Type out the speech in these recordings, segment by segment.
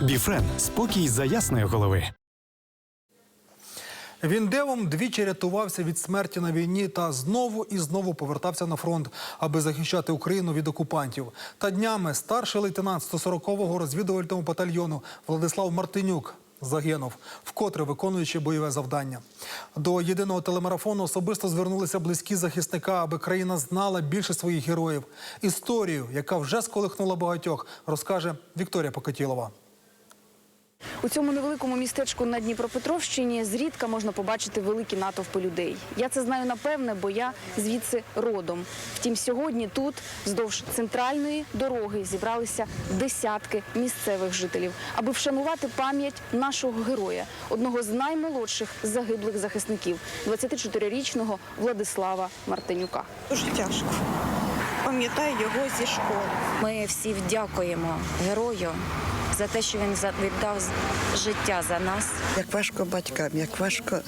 Біфрен спокій за ясної голови. Він девом двічі рятувався від смерті на війні та знову і знову повертався на фронт, аби захищати Україну від окупантів. Та днями старший лейтенант 140-го розвідувального батальйону Владислав Мартинюк загинув, вкотре виконуючи бойове завдання. До єдиного телемарафону особисто звернулися близькі захисника, аби країна знала більше своїх героїв. Історію, яка вже сколихнула багатьох, розкаже Вікторія Покотілова. У цьому невеликому містечку на Дніпропетровщині зрідка можна побачити великі натовпи людей. Я це знаю напевне, бо я звідси родом. Втім, сьогодні тут, вздовж центральної дороги, зібралися десятки місцевих жителів, аби вшанувати пам'ять нашого героя, одного з наймолодших загиблих захисників, 24-річного Владислава Мартинюка. Дуже тяжко. Пам'ятаю його зі школи. Ми всі вдякуємо герою за те, що він за- віддав з- життя за нас. Як важко батькам, як важко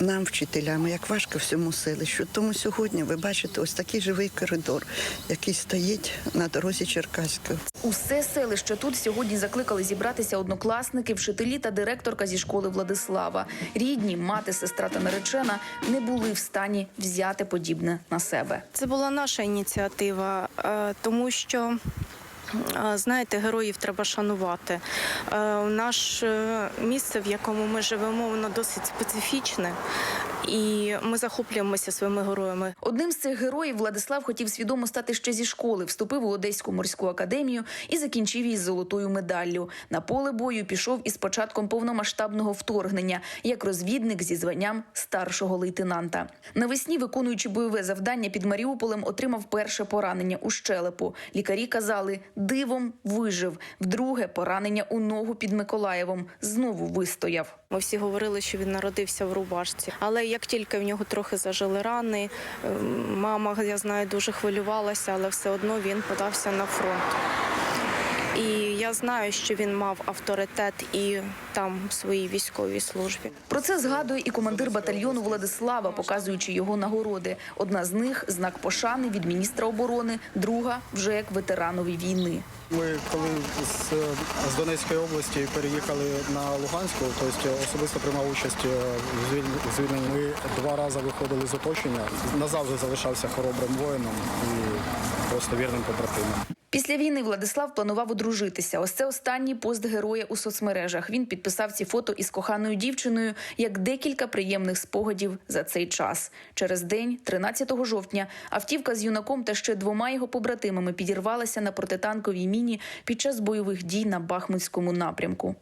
нам, вчителям, як важко всьому селищу. Тому сьогодні ви бачите ось такий живий коридор, який стоїть на дорозі Черкаської. Усе селище тут сьогодні закликали зібратися однокласники, вчителі та директорка зі школи Владислава. Рідні, мати, сестра та наречена не були в стані взяти подібне на себе. Це була наша ініціатива, е, тому що. Знаєте, героїв треба шанувати. Е, Наше місце, в якому ми живемо, воно досить специфічне, і ми захоплюємося своїми героями. Одним з цих героїв Владислав хотів свідомо стати ще зі школи, вступив у Одеську морську академію і закінчив її з золотою медаллю. На поле бою пішов із початком повномасштабного вторгнення як розвідник зі званням старшого лейтенанта. Навесні, виконуючи бойове завдання під Маріуполем, отримав перше поранення у щелепу. Лікарі казали, дивом вижив. Вдруге поранення у ногу під Миколаєвом знову вистояв. Ми всі говорили, що він народився в рубашці. Але як тільки в нього трохи зажили рани, ем, мама, я знаю, дуже хвилювалася, але все одно він подався на фронт. І я знаю, що він мав авторитет і там в своїй військовій службі. Про це згадує і командир батальйону Владислава, показуючи його нагороди. Одна з них знак пошани від міністра оборони, друга вже як ветеранові війни. Ми коли з, з Донецької області переїхали на Луганську, тобто особисто приймав участь е, в звільненні. Ми два рази виходили з оточення. Назавжди залишався хоробрим воїном і просто вірним побратимом. Після війни Владислав планував одружитися. Ось це останній пост героя у соцмережах. Він підписав ці фото із коханою дівчиною як декілька приємних спогадів за цей час. Через день, 13 жовтня, автівка з юнаком та ще двома його побратимами підірвалася на протитанковій міні під час бойових дій на Бахмутському напрямку.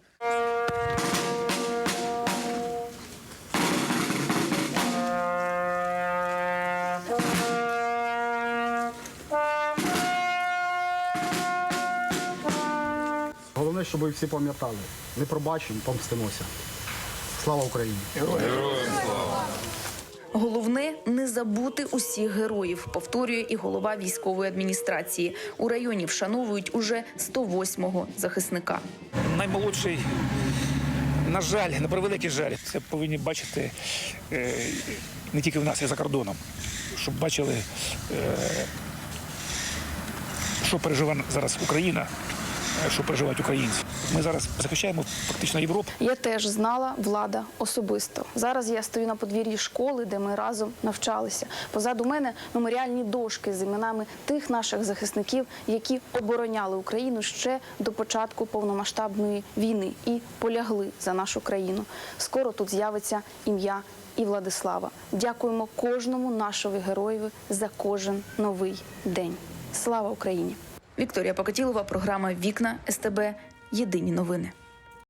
Головне, щоб ви всі пам'ятали. Не пробачимо, помстимося. Слава Україні! Головне не забути усіх героїв, повторює і голова військової адміністрації. У районі вшановують уже 108-го захисника. наймолодший, на жаль, на превеликий жаль, це повинні бачити е, не тільки в нас, а й за кордоном, щоб бачили, е, що переживає зараз Україна, що переживають українці. Ми зараз захищаємо фактично Європу. Я теж знала влада особисто. Зараз я стою на подвір'ї школи, де ми разом навчалися. Позаду мене меморіальні дошки з іменами тих наших захисників, які обороняли Україну ще до початку повномасштабної війни і полягли за нашу країну. Скоро тут з'явиться ім'я і Владислава. Дякуємо кожному нашому героєві за кожен новий день. Слава Україні! Вікторія Покатілова, програма Вікна СТБ. Єдині новини.